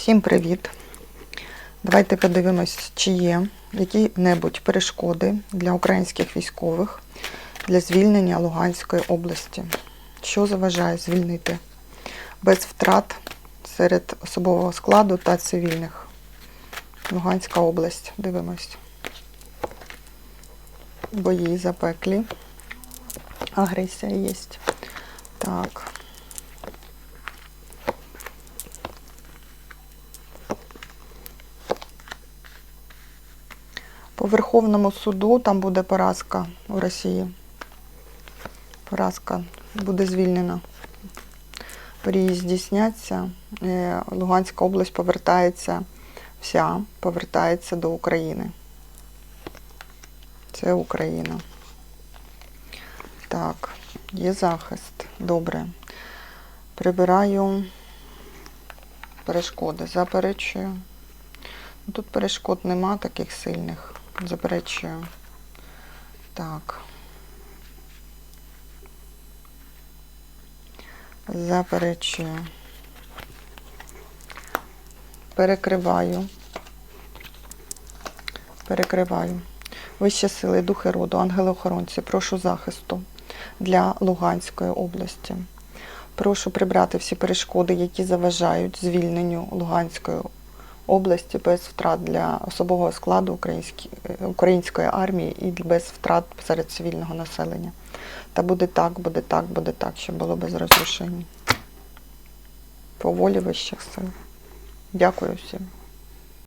Всім привіт! Давайте подивимось, чи є які-небудь перешкоди для українських військових для звільнення Луганської області. Що заважає звільнити без втрат серед особового складу та цивільних? Луганська область. Дивимось. Бої запеклі. Агресія є. Так. По Верховному суду там буде поразка у Росії. Поразка буде звільнена. Мрії здійсняться. Е, Луганська область повертається вся, повертається до України. Це Україна. Так, є захист. Добре. Прибираю перешкоди. Заперечую. Ну, Тут перешкод нема таких сильних. Заперечую. Так. Заперечую. Перекриваю. Перекриваю. Вищі сили, духи роду, ангели-охоронці, прошу захисту для Луганської області. Прошу прибрати всі перешкоди, які заважають звільненню Луганської області без втрат для особового складу української армії і без втрат серед цивільного населення. Та буде так, буде так, буде так, щоб було без розрушень. По волі вищих сил. Дякую всім.